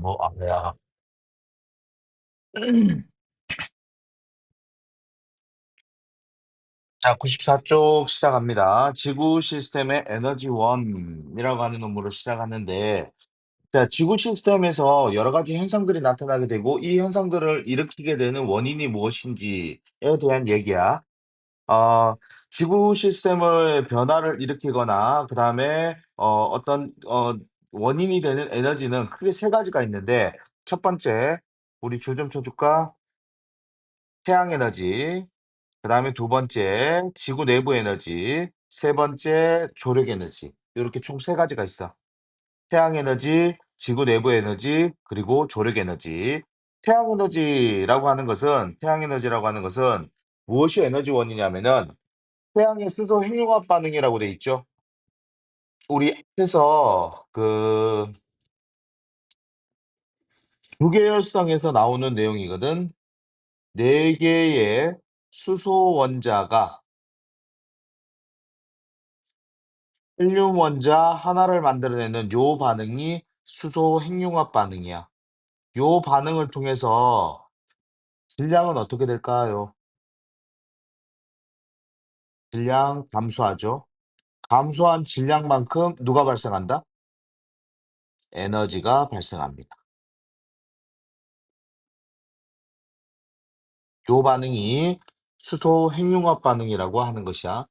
뭐, 아, 야. 자, 94쪽 시작합니다. 지구 시스템의 에너지 원이라고 하는 논문을 시작하는데, 자, 지구 시스템에서 여러 가지 현상들이 나타나게 되고, 이 현상들을 일으키게 되는 원인이 무엇인지에 대한 얘기야. 어, 지구 시스템을 변화를 일으키거나, 그 다음에, 어, 어떤, 어, 원인이 되는 에너지는 크게 세 가지가 있는데, 첫 번째, 우리 줄 좀 쳐줄까? 태양 에너지, 그 다음에 두 번째, 지구 내부 에너지, 세 번째, 조력 에너지. 이렇게 총 세 가지가 있어. 태양 에너지, 지구 내부 에너지, 그리고 조력 에너지. 태양 에너지라고 하는 것은, 태양 에너지라고 하는 것은 무엇이 에너지원이냐면은, 태양의 수소 핵융합 반응이라고 돼 있죠. 우리 앞에서 그 주계열성에서 나오는 내용이거든. 네 개의 수소 원자가 헬륨 원자 하나를 만들어내는 요 반응이 수소 핵융합 반응이야. 요 반응을 통해서 질량은 어떻게 될까요? 질량 감소하죠. 감소한 질량만큼 누가 발생한다? 에너지가 발생합니다. 요 반응이 수소 핵융합 반응이라고 하는 것이야.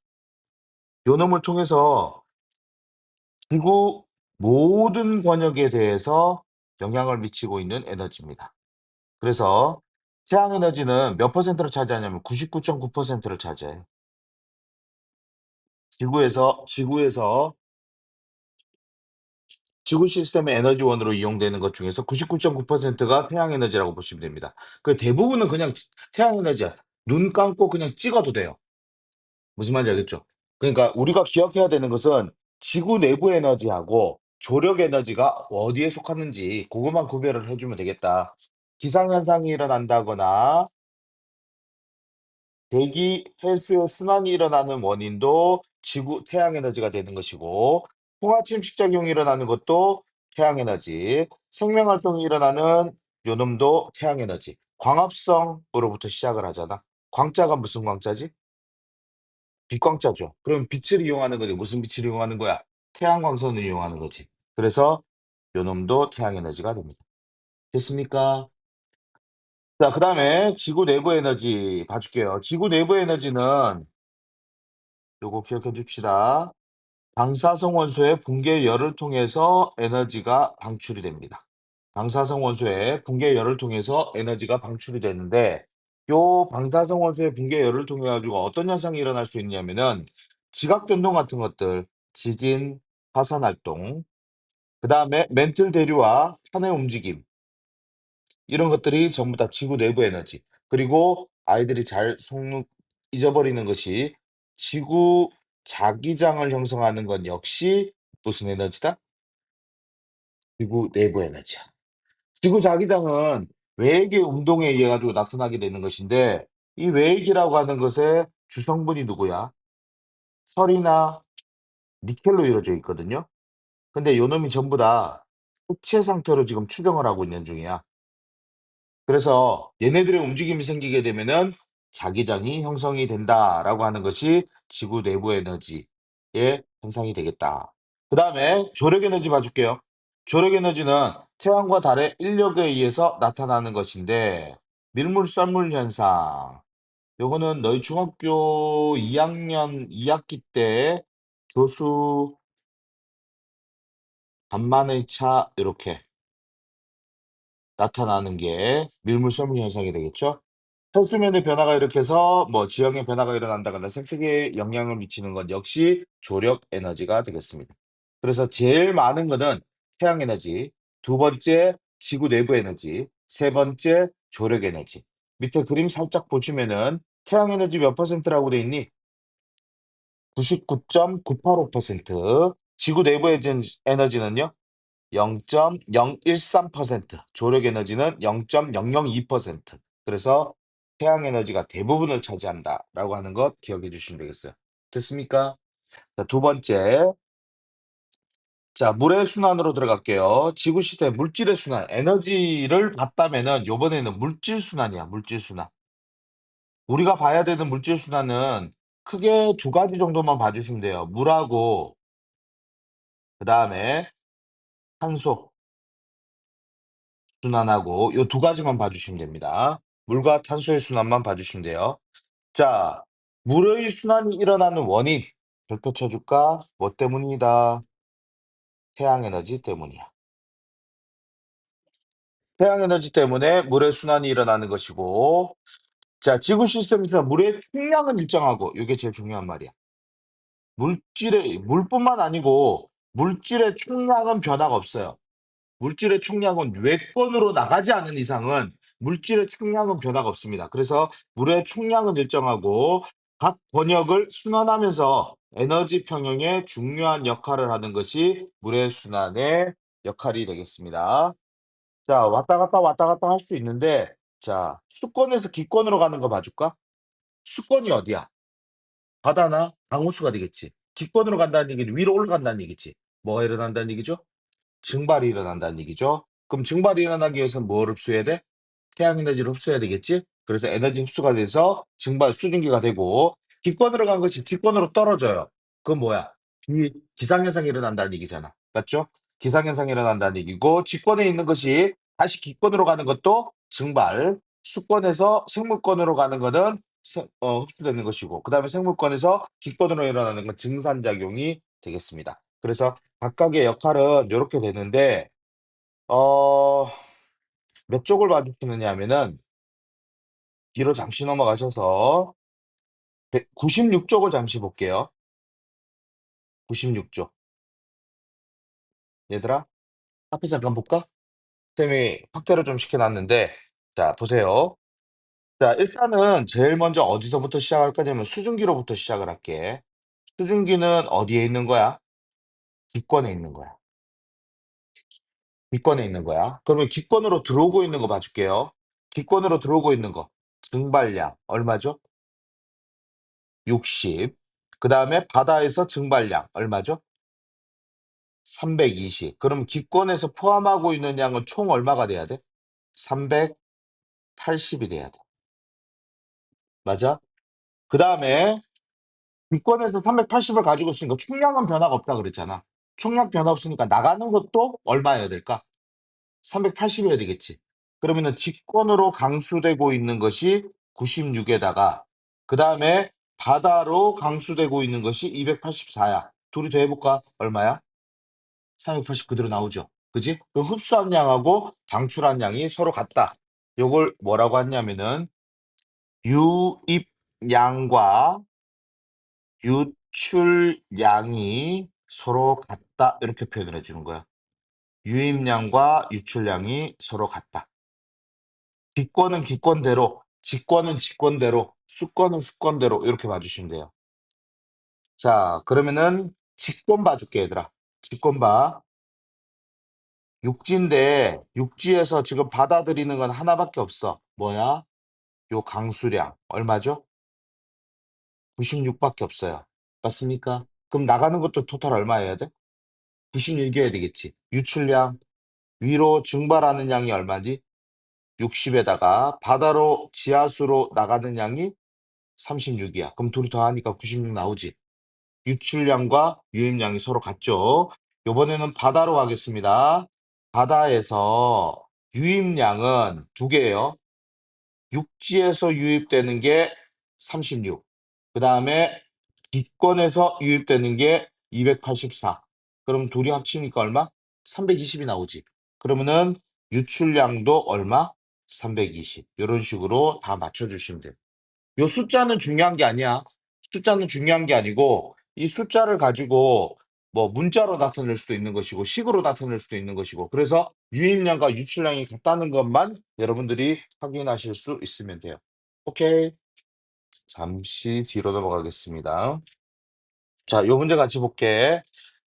요 놈을 통해서 지구 모든 권역에 대해서 영향을 미치고 있는 에너지입니다. 그래서 태양 에너지는 몇 퍼센트를 차지하냐면 99.9%를 차지해요. 지구에서 지구에서 지구 시스템의 에너지원으로 이용되는 것 중에서 99.9%가 태양 에너지라고 보시면 됩니다. 그 대부분은 그냥 태양 에너지야. 눈 감고 그냥 찍어도 돼요. 무슨 말인지 알겠죠? 그러니까 우리가 기억해야 되는 것은 지구 내부 에너지하고 조력 에너지가 어디에 속하는지 그것만 구별을 해주면 되겠다. 기상현상이 일어난다거나 대기 해수의 순환이 일어나는 원인도 지구 태양 에너지가 되는 것이고 풍화 침식 작용이 일어나는 것도 태양 에너지, 생명 활동이 일어나는 요놈도 태양 에너지. 광합성으로부터 시작을 하잖아. 광자가 무슨 광자지? 빛광자죠. 그럼 빛을 이용하는 거지. 무슨 빛을 이용하는 거야? 태양광선을 이용하는 거지. 그래서 요놈도 태양 에너지가 됩니다. 됐습니까? 자, 그 다음에 지구 내부 에너지 봐줄게요. 지구 내부 에너지는 요거 기억해 줍시다. 방사성 원소의 붕괴 열을 통해서 에너지가 방출이 됩니다. 방사성 원소의 붕괴 열을 통해서 에너지가 방출이 되는데 요 방사성 원소의 붕괴 열을 통해 가지고 어떤 현상이 일어날 수 있냐면은 지각 변동 같은 것들, 지진, 화산 활동, 그 다음에 멘틀 대류와 산의 움직임 이런 것들이 전부 다 지구 내부 에너지. 그리고 아이들이 잘 속는 잊어버리는 것이 지구 자기장을 형성하는 건 역시 무슨 에너지다? 지구 내부 에너지야. 지구 자기장은 외액의 운동에 의해 가지고 나타나게 되는 것인데 이 외액이라고 하는 것의 주성분이 누구야? 철이나 니켈로 이루어져 있거든요. 근데 요놈이 전부 다 흑체 상태로 지금 추정을 하고 있는 중이야. 그래서 얘네들의 움직임이 생기게 되면은 자기장이 형성이 된다라고 하는 것이 지구 내부 에너지의 현상이 되겠다. 그 다음에 조력 에너지 봐줄게요. 조력 에너지는 태양과 달의 인력에 의해서 나타나는 것인데 밀물 썰물 현상. 요거는 너희 중학교 2학년 2학기 때 조수 반만의 차 이렇게 나타나는 게 밀물 썰물 현상이 되겠죠. 해수면의 변화가 일으켜서 뭐 지형의 변화가 일어난다거나 생태계에 영향을 미치는 건 역시 조력 에너지가 되겠습니다. 그래서 제일 많은 거는 태양 에너지, 두 번째 지구 내부 에너지, 세 번째 조력 에너지. 밑에 그림 살짝 보시면은 태양 에너지 몇 퍼센트라고 돼 있니? 99.985%. 지구 내부의 진- 에너지는요? 0.013%, 조력 에너지는 0.002%. 그래서 태양 에너지가 대부분을 차지한다라고 하는 것 기억해 주시면 되겠어요. 됐습니까? 자, 두 번째. 자, 물의 순환으로 들어갈게요. 지구 시스템 물질의 순환, 에너지를 봤다면은 요번에는 물질 순환이야, 물질 순환. 우리가 봐야 되는 물질 순환은 크게 두 가지 정도만 봐주시면 돼요. 물하고 그다음에 탄소 순환하고 요 두 가지만 봐주시면 됩니다. 물과 탄소의 순환만 봐주시면 돼요. 자, 물의 순환이 일어나는 원인 별표 쳐줄까? 뭐 때문이다? 태양 에너지 때문이야. 태양 에너지 때문에 물의 순환이 일어나는 것이고, 자, 지구 시스템에서 물의 총량은 일정하고, 이게 제일 중요한 말이야. 물질의, 물뿐만 아니고, 물질의 총량은 변화가 없어요. 물질의 총량은 외권으로 나가지 않은 이상은 물질의 총량은 변화가 없습니다. 그래서 물의 총량은 일정하고 각 권역을 순환하면서 에너지 평형에 중요한 역할을 하는 것이 물의 순환의 역할이 되겠습니다. 자, 왔다 갔다 왔다 갔다 할 수 있는데, 자, 수권에서 기권으로 가는 거 봐줄까? 수권이 어디야? 바다나 강호수가 되겠지. 기권으로 간다는 얘기는 위로 올라간다는 얘기지. 뭐가 일어난다는 얘기죠? 증발이 일어난다는 얘기죠. 그럼 증발이 일어나기 위해서는 뭘 흡수해야 돼? 태양 에너지를 흡수해야 되겠지? 그래서 에너지 흡수가 돼서 증발 수증기가 되고 기권으로 간 것이 뒷권으로 떨어져요. 그건 뭐야? 이 기상현상이 일어난다는 얘기잖아. 맞죠? 기상현상이 일어난다는 얘기고 직권에 있는 것이 다시 기권으로 가는 것도 증발, 수권에서 생물권으로 가는 세- 어, 흡수되는 것이고 그 다음에 생물권에서 기권으로 일어나는 건 증산작용이 되겠습니다. 그래서 각각의 역할은 요렇게 되는데 어, 몇 쪽을 봐주시느냐 하면은 뒤로 잠시 넘어가셔서 96쪽을 잠시 볼게요. 96쪽. 얘들아, 앞에 잠깐 볼까? 쌤이 확대를 좀 시켜놨는데, 자, 보세요. 자, 일단은 제일 먼저 어디서부터 시작할 거냐면 수증기로부터 시작을 할게. 수증기는 어디에 있는 거야? 기권에 있는 거야. 기권에 있는 거야. 그러면 기권으로 들어오고 있는 거 봐줄게요. 기권으로 들어오고 있는 거. 증발량 얼마죠? 60. 그 다음에 바다에서 증발량 얼마죠? 320. 그럼 기권에서 포함하고 있는 양은 총 얼마가 돼야 돼? 380이 돼야 돼. 맞아? 그 다음에 기권에서 380을 가지고 있으니까 총량은 변화가 없다 그랬잖아. 총량 변화 없으니까 나가는 것도 얼마여야 될까? 380이어야 되겠지. 그러면은 직권으로 강수되고 있는 것이 96에다가 그 다음에 바다로 강수되고 있는 것이 284야. 둘이 더해볼까? 얼마야? 380 그대로 나오죠. 그지? 그럼 흡수한 양하고 방출한 양이 서로 같다. 요걸 뭐라고 하냐면은 유입량과 유출량이 서로 같다. 이렇게 표현을 해주는 거야. 유입량과 유출량이 서로 같다. 기권은 기권대로, 직권은 직권대로, 수권은 수권대로 이렇게 봐주시면 돼요. 자, 그러면은 직권 봐줄게 얘들아. 직권 봐. 육지인데 육지에서 지금 받아들이는 건 하나밖에 없어. 뭐야? 요 강수량 얼마죠? 96밖에 없어요. 맞습니까? 그럼 나가는 것도 토탈 얼마여야 돼? 96이어야 되겠지. 유출량 위로 증발하는 양이 얼마지? 60에다가 바다로 지하수로 나가는 양이 36이야. 그럼 둘이 더하니까 96 나오지. 유출량과 유입량이 서로 같죠. 요번에는 바다로 가겠습니다. 바다에서 유입량은 두 개예요. 육지에서 유입되는 게 36. 그 다음에 기권에서 유입되는 게 284. 그럼 둘이 합치니까 얼마? 320이 나오지. 그러면은 유출량도 얼마? 320. 이런 식으로 다 맞춰주시면 돼요. 요 숫자는 중요한 게 아니야. 숫자는 중요한 게 아니고 이 숫자를 가지고 뭐 문자로 나타낼 수도 있는 것이고 식으로 나타낼 수도 있는 것이고 그래서 유입량과 유출량이 같다는 것만 여러분들이 확인하실 수 있으면 돼요. 오케이. 잠시 뒤로 넘어가겠습니다. 자, 요 문제 같이 볼게.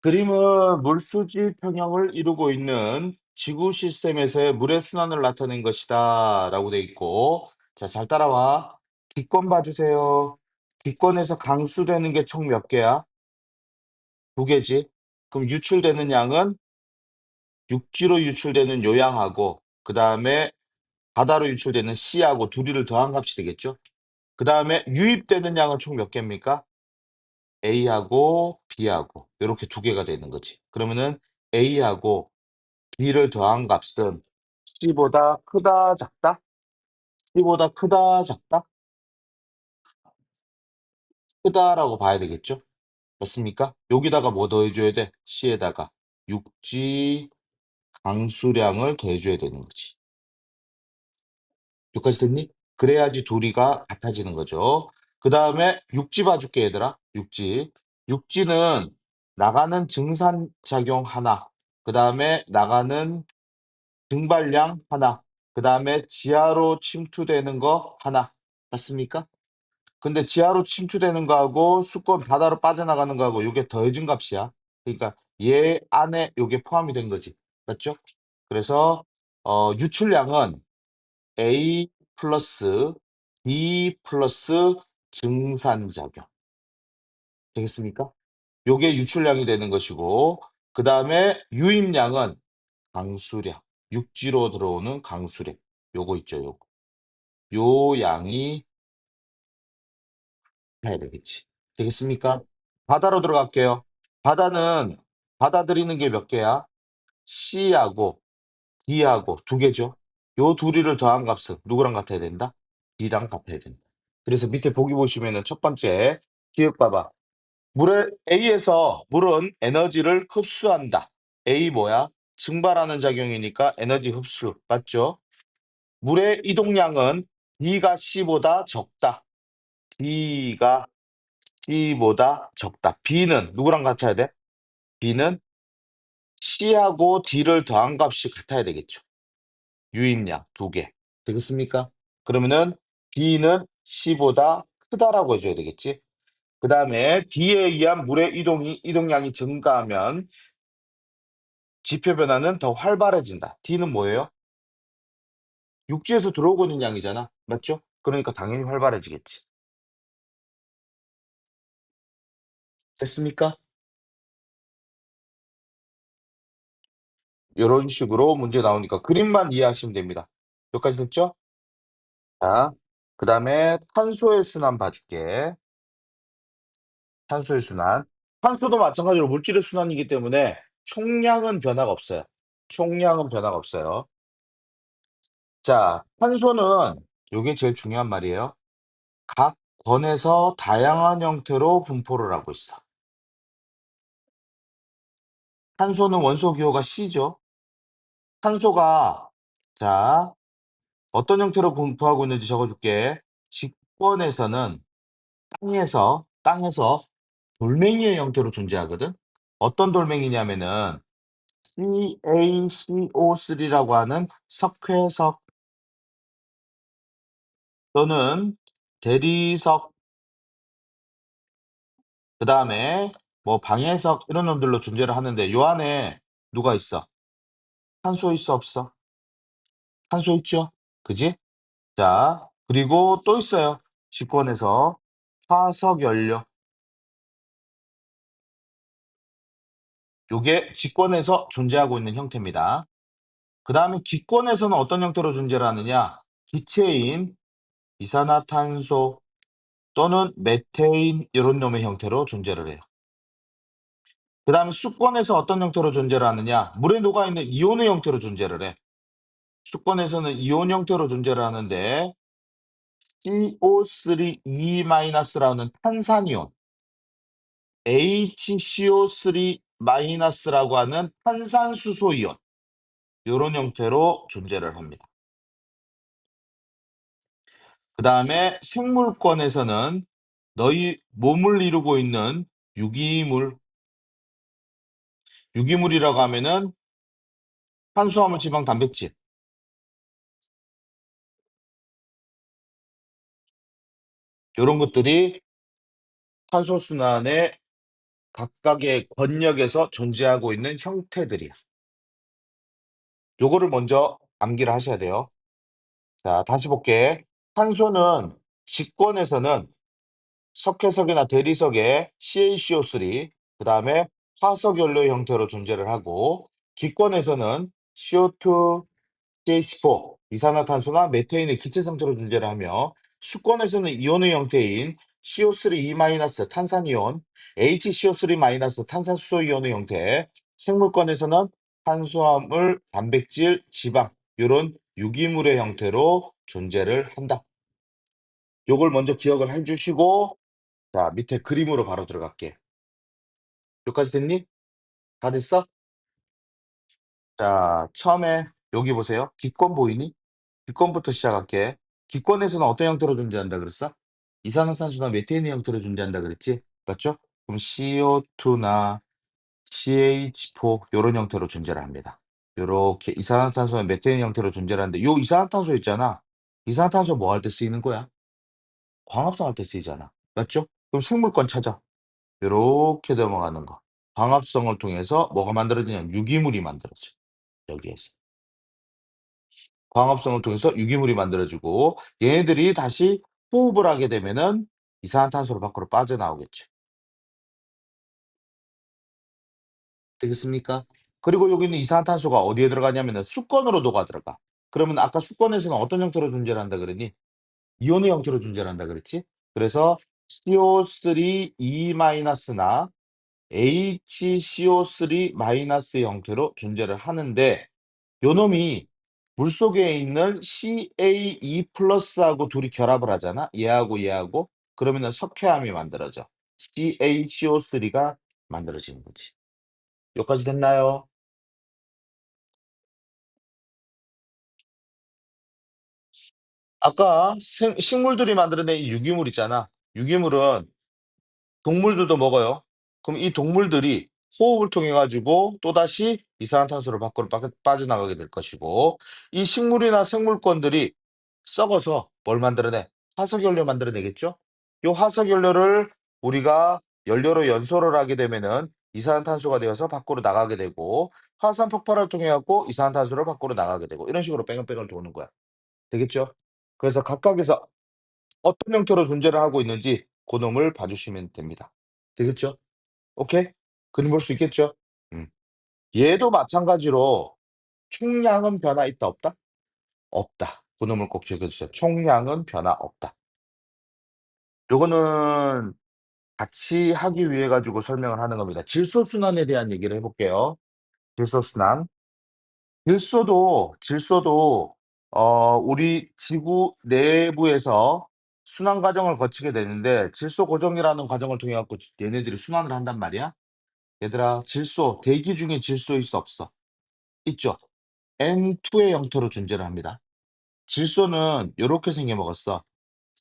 그림은 물수지 평형을 이루고 있는 지구 시스템에서의 물의 순환을 나타낸 것이다 라고 돼 있고 자, 잘 따라와. 뒷권 봐주세요. 뒷권에서 강수되는 게 총 몇 개야? 두 개지. 그럼 유출되는 양은 육지로 유출되는 요양하고 그 다음에 바다로 유출되는 C하고 둘이를 더한 값이 되겠죠. 그 다음에 유입되는 양은 총 몇 개입니까? A하고 B하고 이렇게 두 개가 되는 거지. 그러면은 A하고 B를 더한 값은 C보다 크다 작다? C보다 크다 작다? 크다라고 봐야 되겠죠? 맞습니까? 여기다가 뭐 더해줘야 돼? C에다가 육지 강수량을 더해줘야 되는 거지. 여기까지 됐니? 그래야지 둘이가 같아지는 거죠. 그 다음에 육지 봐줄게 얘들아. 육지. 육지는 나가는 증산작용 하나, 그 다음에 나가는 증발량 하나, 그 다음에 지하로 침투되는 거 하나. 맞습니까? 근데 지하로 침투되는 거하고 수권 바다로 빠져나가는 거하고 이게 더해진 값이야. 그러니까 얘 안에 이게 포함이 된 거지. 맞죠? 그래서 어, 유출량은 A 플러스 B 플러스 증산작용. 되겠습니까? 요게 유출량이 되는 것이고 그 다음에 유입량은 강수량. 육지로 들어오는 강수량. 요거 있죠, 요거. 요 양이 해야 되겠지. 되겠습니까? 바다로 들어갈게요. 바다는 받아들이는 게 몇 개야? C하고 D하고 두 개죠. 요 둘이를 더한 값은 누구랑 같아야 된다? D랑 같아야 된다. 그래서 밑에 보기 보시면은 첫 번째 기억 봐봐. 물에 A에서 물은 에너지를 흡수한다. A 뭐야? 증발하는 작용이니까 에너지 흡수. 맞죠? 물의 이동량은 B가 C보다 적다. B가 C보다 적다. B는 누구랑 같아야 돼? B는 C하고 D를 더한 값이 같아야 되겠죠. 유입량 두 개. 되겠습니까? 그러면은 B는 C보다 크다라고 해줘야 되겠지. 그 다음에 D에 의한 물의 이동이, 이동량이 증가하면 지표 변화는 더 활발해진다. D는 뭐예요? 육지에서 들어오고 있는 양이잖아. 맞죠? 그러니까 당연히 활발해지겠지. 됐습니까? 이런 식으로 문제 나오니까 그림만 이해하시면 됩니다. 여기까지 됐죠? 자, 그 다음에 탄소의 순환 봐줄게. 탄소의 순환. 탄소도 마찬가지로 물질의 순환이기 때문에 총량은 변화가 없어요. 총량은 변화가 없어요. 자, 탄소는 이게 제일 중요한 말이에요. 각 권에서 다양한 형태로 분포를 하고 있어. 탄소는 원소 기호가 C죠. 탄소가 자 어떤 형태로 분포하고 있는지 적어줄게. 직권에서는 땅에서 땅에서 돌멩이의 형태로 존재하거든. 어떤 돌멩이냐면은 CaCO3라고 하는 석회석 또는 대리석 그 다음에 뭐 방해석 이런 놈들로 존재를 하는데 요 안에 누가 있어? 탄소 있어 없어? 탄소 있죠? 그지? 자 그리고 또 있어요. 직권에서 화석연료 요게 직권에서 존재하고 있는 형태입니다. 그 다음에 기권에서는 어떤 형태로 존재를 하느냐? 기체인 이산화탄소 또는 메테인 이런 놈의 형태로 존재를 해요. 그 다음에 수권에서 어떤 형태로 존재를 하느냐? 물에 녹아있는 이온의 형태로 존재를 해. 수권에서는 이온 형태로 존재를 하는데 CO3E-라는 탄산이온 HCO3-라고 하는 탄산수소이온 이런 형태로 존재를 합니다. 그 다음에 생물권에서는 너희 몸을 이루고 있는 유기물 유기물이라고 하면은 탄수화물, 지방, 단백질 이런 것들이 탄소순환에 각각의 권역에서 존재하고 있는 형태들이야. 요거를 먼저 암기를 하셔야 돼요. 자, 다시 볼게. 탄소는 직권에서는 석회석이나 대리석에 CaCO3, 그 다음에 화석연료 형태로 존재를 하고, 기권에서는 CO2, CH4, 이산화탄소나 메테인의 기체 상태로 존재를 하며, 수권에서는 이온의 형태인 CO3E- 탄산이온, HCO3- 탄산수소 이온의 형태, 생물권에서는 탄수화물, 단백질, 지방, 이런 유기물의 형태로 존재를 한다. 요걸 먼저 기억을 해주시고, 자, 밑에 그림으로 바로 들어갈게. 여기까지 됐니? 다 됐어? 자, 처음에 여기 보세요. 기권 보이니? 기권부터 시작할게. 기권에서는 어떤 형태로 존재한다 그랬어? 이산화탄소나 메테인의 형태로 존재한다 그랬지? 맞죠? 그럼 CO2나 CH4 이런 형태로 존재를 합니다. 요렇게 이산화탄소나 메테인 형태로 존재를 하는데 요 이산화탄소 있잖아. 이산화탄소 뭐 할 때 쓰이는 거야? 광합성 할 때 쓰이잖아. 맞죠? 그럼 생물권 찾아. 요렇게 넘어가는 거. 광합성을 통해서 뭐가 만들어지냐? 유기물이 만들어져. 여기에서. 광합성을 통해서 유기물이 만들어지고 얘네들이 다시 호흡을 하게 되면은 이산화탄소로 밖으로 빠져나오겠죠. 되겠습니까? 그리고 여기 있는 이산화탄소가 어디에 들어가냐면은 수건으로 녹아 들어가. 그러면 아까 수건에서는 어떤 형태로 존재를 한다 그러니? 이온의 형태로 존재를 한다 그랬지? 그래서 CO3E-나 HCO3- 형태로 존재를 하는데 요놈이 물속에 있는 CaE 플러스하고 둘이 결합을 하잖아. 얘하고 얘하고. 그러면은 석회암이 만들어져. CaCO3가 만들어지는 거지. 여기까지 됐나요? 아까 생, 식물들이 만들어낸 이 유기물 있잖아. 유기물은 동물들도 먹어요. 그럼 이 동물들이 호흡을 통해 가지고 또다시 이산화탄소를 밖으로 빠, 빠져나가게 될 것이고 이 식물이나 생물권들이 썩어서 뭘 만들어내? 화석연료 만들어내겠죠? 이 화석연료를 우리가 연료로 연소를 하게 되면은 이산화탄소가 되어서 밖으로 나가게 되고 화산 폭발을 통해 갖고 이산화탄소를 밖으로 나가게 되고 이런 식으로 뺑글뺑글 도는 거야. 되겠죠? 그래서 각각에서 어떤 형태로 존재를 하고 있는지 그놈을 봐주시면 됩니다. 되겠죠? 오케이? 그림 볼 수 있겠죠? 음. 얘도 마찬가지로 총량은 변화 있다 없다? 없다. 그 놈을 꼭 기억해 주세요. 총량은 변화 없다. 요거는 같이 하기 위해 가지고 설명을 하는 겁니다. 질소순환에 대한 얘기를 해볼게요. 질소순환. 질소도, 질소도, 어, 우리 지구 내부에서 순환 과정을 거치게 되는데, 질소 고정이라는 과정을 통해 갖고 얘네들이 순환을 한단 말이야. 얘들아, 질소, 대기 중에 질소 있어 없어? 있죠. N2의 형태로 존재를 합니다. 질소는 요렇게 생겨 먹었어.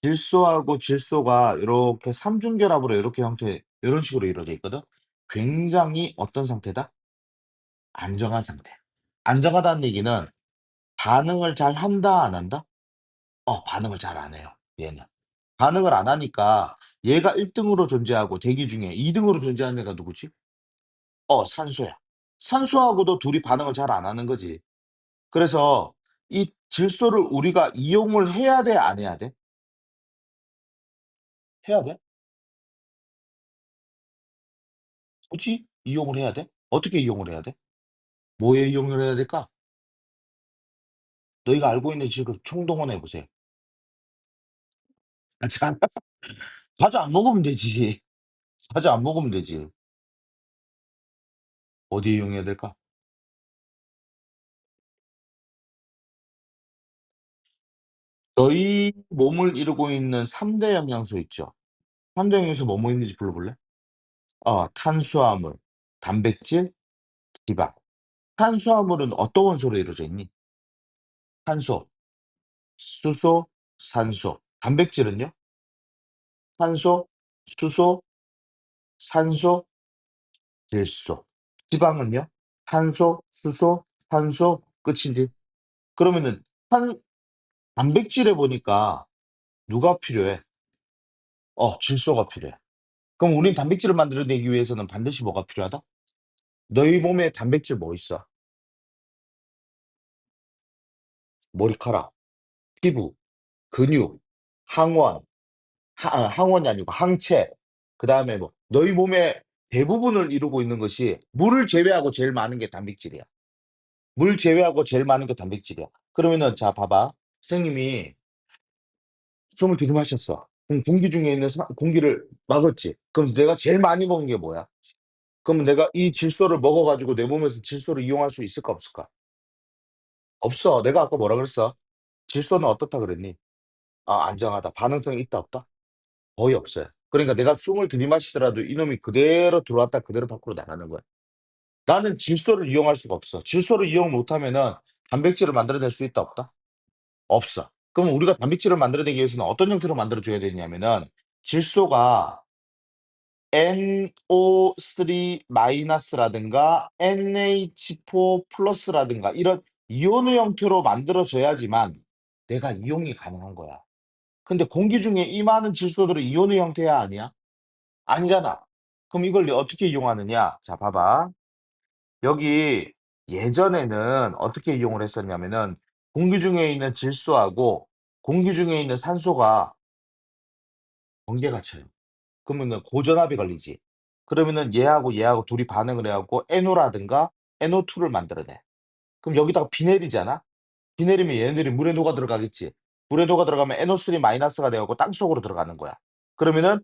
질소하고 질소가 이렇게 삼중결합으로 이렇게 형태, 이런 식으로 이루어져 있거든. 굉장히 어떤 상태다? 안정한 상태. 안정하다는 얘기는 반응을 잘 한다, 안 한다? 어, 반응을 잘 안 해요. 얘는. 반응을 안 하니까 얘가 1등으로 존재하고 대기 중에 2등으로 존재하는 애가 누구지? 어, 산소야. 산소하고도 둘이 반응을 잘 안 하는 거지. 그래서 이 질소를 우리가 이용을 해야 돼, 안 해야 돼? 해야 돼? 굳이 이용을 해야 돼? 어떻게 이용을 해야 돼? 뭐에 이용을 해야 될까? 너희가 알고 있는 지식을 총동원해 보세요. 아, 참. 과자 안 먹으면 되지. 과자 안 먹으면 되지. 어디에 이용해야 될까? 너희 몸을 이루고 있는 3대 영양소 있죠? 3대 영양소 뭐뭐 있는지 불러볼래? 어, 탄수화물, 단백질, 지방. 탄수화물은 어떤 원소로 이루어져 있니? 탄소, 수소, 산소. 단백질은요? 탄소, 수소, 산소, 질소. 지방은요? 탄소, 수소, 산소, 끝이지. 그러면은 탄 단백질에 보니까 누가 필요해? 어, 질소가 필요해. 그럼 우린 단백질을 만들어내기 위해서는 반드시 뭐가 필요하다? 너희 몸에 단백질 뭐 있어? 머리카락, 피부, 근육, 항원, 하, 아, 항원이 아니고 항체, 그 다음에 뭐 너희 몸의 대부분을 이루고 있는 것이 물을 제외하고 제일 많은 게 단백질이야. 물 제외하고 제일 많은 게 단백질이야. 그러면은 자 봐봐, 선생님이 숨을 들이마셨어. 그럼 공기 중에 있는 사- 공기를 막았지. 그럼 내가 제일 많이 먹은 게 뭐야? 그러면 내가 이 질소를 먹어가지고 내 몸에서 질소를 이용할 수 있을까 없을까? 없어. 내가 아까 뭐라 그랬어? 질소는 어떻다 그랬니? 아, 안정하다. 반응성이 있다 없다? 거의 없어요. 그러니까 내가 숨을 들이마시더라도 이놈이 그대로 들어왔다 그대로 밖으로 나가는 거야. 나는 질소를 이용할 수가 없어. 질소를 이용 못하면은 단백질을 만들어낼 수 있다 없다? 없어. 그럼 우리가 단백질을 만들어내기 위해서는 어떤 형태로 만들어줘야 되냐면은 질소가 NO3 마이너스라든가 NH4 플러스라든가 이런 이온의 형태로 만들어져야지만 내가 이용이 가능한 거야. 근데 공기 중에 이 많은 질소들은 이온의 형태야 아니야? 아니잖아. 그럼 이걸 어떻게 이용하느냐? 자, 봐봐. 여기 예전에는 어떻게 이용을 했었냐면은 공기 중에 있는 질소하고 공기 중에 있는 산소가 번개가 쳐요. 그러면은 고전압이 걸리지. 그러면은 얘하고 얘하고 둘이 반응을 해갖고 NO라든가 NO2를 만들어내. 그럼 여기다가 비 내리잖아? 비 내리면 얘네들이 물에 녹아 들어가겠지. 물에 녹아 들어가면 NO3 마이너스가 되고 땅속으로 들어가는 거야. 그러면은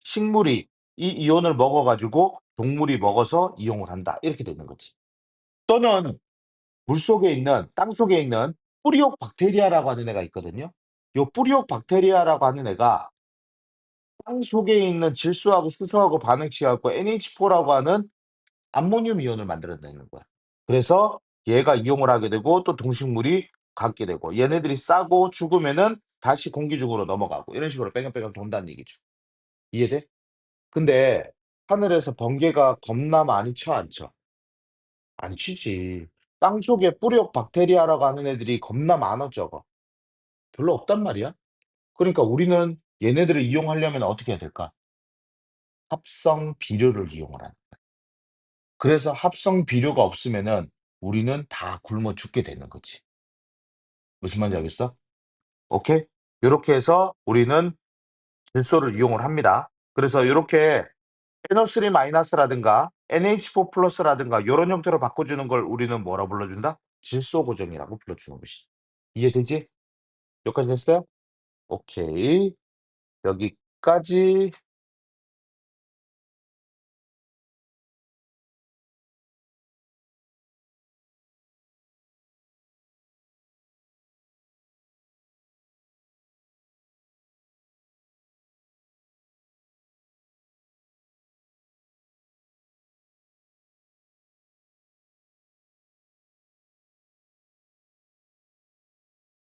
식물이 이 이온을 먹어가지고 동물이 먹어서 이용을 한다. 이렇게 되는 거지. 또는 물속에 있는, 땅속에 있는 뿌리옥 박테리아라고 하는 애가 있거든요. 요 뿌리옥 박테리아라고 하는 애가 땅 속에 있는 질소하고 수소하고 반응시켜갖고 NH4라고 하는 암모늄 이온을 만들어내는 거야. 그래서 얘가 이용을 하게 되고 또 동식물이 갖게 되고 얘네들이 싸고 죽으면은 다시 공기 중으로 넘어가고 이런 식으로 뺑뺑뺑 돈다는 얘기죠. 이해돼? 근데 하늘에서 번개가 겁나 많이 쳐 안 쳐? 안 치지. 땅 속에 뿌리옥 박테리아라고 하는 애들이 겁나 많아 적어. 별로 없단 말이야. 그러니까 우리는 얘네들을 이용하려면 어떻게 해야 될까? 합성 비료를 이용을 하는 거야. 그래서 합성 비료가 없으면은 우리는 다 굶어 죽게 되는 거지. 무슨 말인지 알겠어? 오케이? 요렇게 해서 우리는 질소를 이용을 합니다. 그래서 요렇게 NO3 마이너스라든가 NH4 플러스라든가 요런 형태로 바꿔주는 걸 우리는 뭐라 불러준다? 질소 고정이라고 불러주는 것이지. 이해되지? 여기까지 됐어요? 오케이. 여기까지